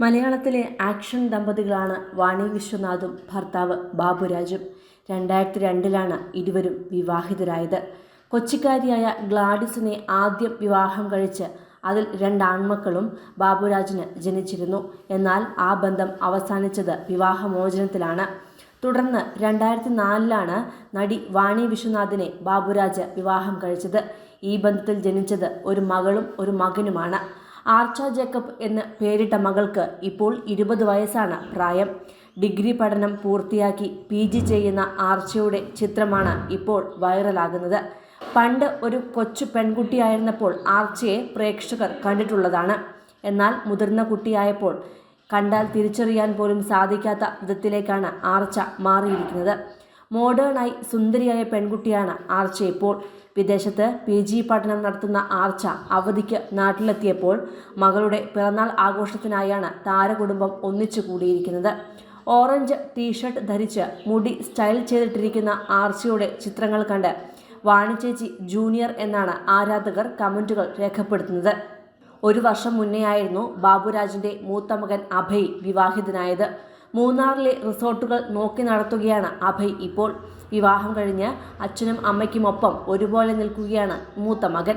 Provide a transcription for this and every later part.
മലയാളത്തിലെ ആക്ഷൻ ദമ്പതികളാണ് വാണി വിശ്വനാഥും ഭർത്താവ് ബാബുരാജും. രണ്ടായിരത്തി രണ്ടിലാണ് ഇരുവരും വിവാഹിതരായത്. കൊച്ചിക്കാരിയായ ഗ്ലാഡിസിനെ ആദ്യം വിവാഹം കഴിച്ച് അതിൽ രണ്ടാൺമക്കളും ബാബുരാജിന് ജനിച്ചിരുന്നു. എന്നാൽ ആ ബന്ധം അവസാനിച്ചത് വിവാഹമോചനത്തിലാണ്. തുടർന്ന് രണ്ടായിരത്തി നാലിലാണ് നടി വാണി വിശ്വനാഥിനെ ബാബുരാജ് വിവാഹം കഴിച്ചത്. ഈ ബന്ധത്തിൽ ജനിച്ചത് ഒരു മകളും ഒരു മകനുമാണ്. ആർച്ച ജേക്കബ് എന്ന് പേരിട്ട മകൾക്ക് ഇപ്പോൾ ഇരുപത് വയസ്സാണ് പ്രായം. ഡിഗ്രി പഠനം പൂർത്തിയാക്കി പി ജി ചെയ്യുന്ന ആർച്ചയുടെ ചിത്രമാണ് ഇപ്പോൾ വൈറലാകുന്നത്. പണ്ട് ഒരു കൊച്ചു പെൺകുട്ടിയായിരുന്നപ്പോൾ ആർച്ചയെ പ്രേക്ഷകർ കണ്ടിട്ടുള്ളതാണ്. എന്നാൽ മുതിർന്ന കുട്ടിയായപ്പോൾ കണ്ടാൽ തിരിച്ചറിയാൻ പോലും സാധിക്കാത്ത വിധത്തിലേക്കാണ് ആർച്ച മാറിയിരിക്കുന്നത്. മോഡേണായി സുന്ദരിയായ പെൺകുട്ടിയാണ് ആർച്ച ഇപ്പോൾ. വിദേശത്ത് പി ജി പഠനം നടത്തുന്ന ആർച്ച അവധിക്ക് നാട്ടിലെത്തിയപ്പോൾ മകളുടെ പിറന്നാൾ ആഘോഷത്തിനായാണ് താരകുടുംബം ഒന്നിച്ചു കൂടിയിരിക്കുന്നത്. ഓറഞ്ച് ടീഷർട്ട് ധരിച്ച് മുടി സ്റ്റൈൽ ചെയ്തിട്ടിരിക്കുന്ന ആർച്ചയുടെ ചിത്രങ്ങൾ കണ്ട് വാണിചേച്ചി ജൂനിയർ എന്നാണ് ആരാധകർ കമന്റുകൾ രേഖപ്പെടുത്തുന്നത്. ഒരു വർഷം മുന്നെയായിരുന്നു ബാബുരാജിന്റെ മൂത്ത മകൻ അഭയ് വിവാഹിതനായത്. മൂന്നാറിലെ റിസോർട്ടുകൾ നോക്കി നടത്തുകയാണ് അഭയ്. ഇപ്പോൾ വിവാഹം കഴിഞ്ഞ് അച്ഛനും അമ്മയ്ക്കുമൊപ്പം ഒരുപോലെ നിൽക്കുകയാണ് മൂത്ത മകൻ.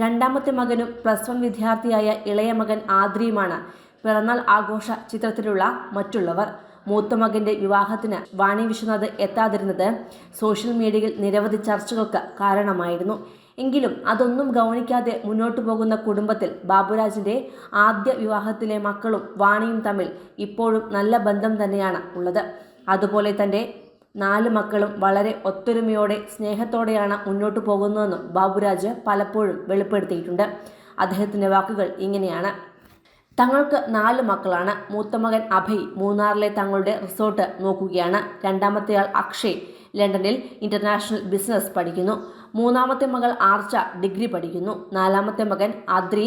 രണ്ടാമത്തെ മകനും പ്ലസ് വൺ വിദ്യാർത്ഥിയായ ഇളയ മകൻ ആദ്രിയുമാണ്. പിറന്നാൾ ആഘോഷ ചിത്രത്തിലുള്ള മറ്റുള്ളവർ. മൂത്ത മകന്റെ വിവാഹത്തിന് വാണി വിശ്വനാഥ് എത്താതിരുന്നത് സോഷ്യൽ മീഡിയയിൽ നിരവധി ചർച്ചകൾക്ക് കാരണമായിരുന്നു. എങ്കിലും അതൊന്നും ഗൗനിക്കാതെ മുന്നോട്ടു പോകുന്ന കുടുംബത്തിൽ ബാബുരാജിന്റെ ആദ്യ വിവാഹത്തിലെ മക്കളും വാണിയും തമ്മിൽ ഇപ്പോഴും നല്ല ബന്ധം തന്നെയാണ് ഉള്ളത്. അതുപോലെ തന്റെ നാല് മക്കളും വളരെ ഒത്തൊരുമയോടെ സ്നേഹത്തോടെയാണ് മുന്നോട്ട് പോകുന്നതെന്നും ബാബുരാജ് പലപ്പോഴും വെളിപ്പെടുത്തിയിട്ടുണ്ട്. അദ്ദേഹത്തിന്റെ വാക്കുകൾ ഇങ്ങനെയാണ്. തങ്ങൾക്ക് നാല് മക്കളാണ്. മൂത്ത മകൻ അഭയ് മൂന്നാറിലെ തങ്ങളുടെ റിസോർട്ട് നോക്കുകയാണ്. രണ്ടാമത്തെയാൾ അക്ഷയ് ലണ്ടനിൽ ഇന്റർനാഷണൽ ബിസിനസ് പഠിക്കുന്നു. മൂന്നാമത്തെ മകൾ ആർച്ച ഡിഗ്രി പഠിക്കുന്നു. നാലാമത്തെ മകൻ അദ്രി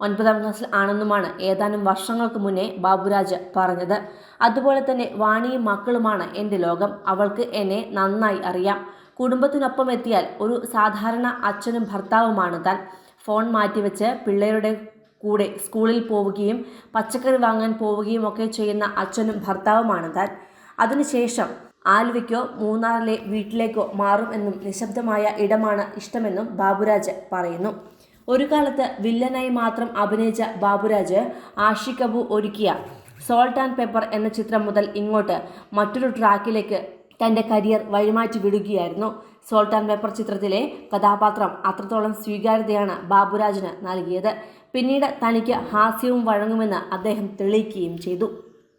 ഒൻപതാം ക്ലാസ്സിൽ ആണെന്നുമാണ് ഏതാനും വർഷങ്ങൾക്ക് മുന്നേ ബാബുരാജ് പറഞ്ഞത്. അതുപോലെ തന്നെ വാണിയും മക്കളുമാണ് എന്റെ ലോകം. അവൾക്ക് എന്നെ നന്നായി അറിയാം. കുടുംബത്തിനൊപ്പം എത്തിയാൽ ഒരു സാധാരണ അച്ഛനും ഭർത്താവുമാണ് താൻ. ഫോൺ മാറ്റിവെച്ച് പിള്ളേരുടെ കൂടെ സ്കൂളിൽ പോവുകയും പച്ചക്കറി വാങ്ങാൻ പോവുകയും ഒക്കെ ചെയ്യുന്ന അച്ഛനും ഭർത്താവുമാണ് താൻ. അതിനുശേഷം ആലുവയ്ക്കോ മൂന്നാറിലെ വീട്ടിലേക്കോ മാറും എന്നും നിശബ്ദമായ ഇടമാണ് ഇഷ്ടമെന്നും ബാബുരാജ് പറയുന്നു. ഒരു കാലത്ത് വില്ലനായി മാത്രം അഭിനയിച്ച ബാബുരാജ് അബു ഒരുക്കിയ സോൾട്ട് ആൻഡ് പേപ്പർ എന്ന ചിത്രം മുതൽ ഇങ്ങോട്ട് മറ്റൊരു ട്രാക്കിലേക്ക് തന്റെ കരിയർ വഴിമാറ്റി വിടുകയായിരുന്നു. സോൾട്ട് ആൻഡ് പേപ്പർ ചിത്രത്തിലെ കഥാപാത്രം അത്രത്തോളം സ്വീകാര്യതയാണ് ബാബുരാജിന് നൽകിയത്. പിന്നീട് തനിക്ക് ഹാസ്യവും വഴങ്ങുമെന്ന് അദ്ദേഹം തെളിയിക്കുകയും ചെയ്തു.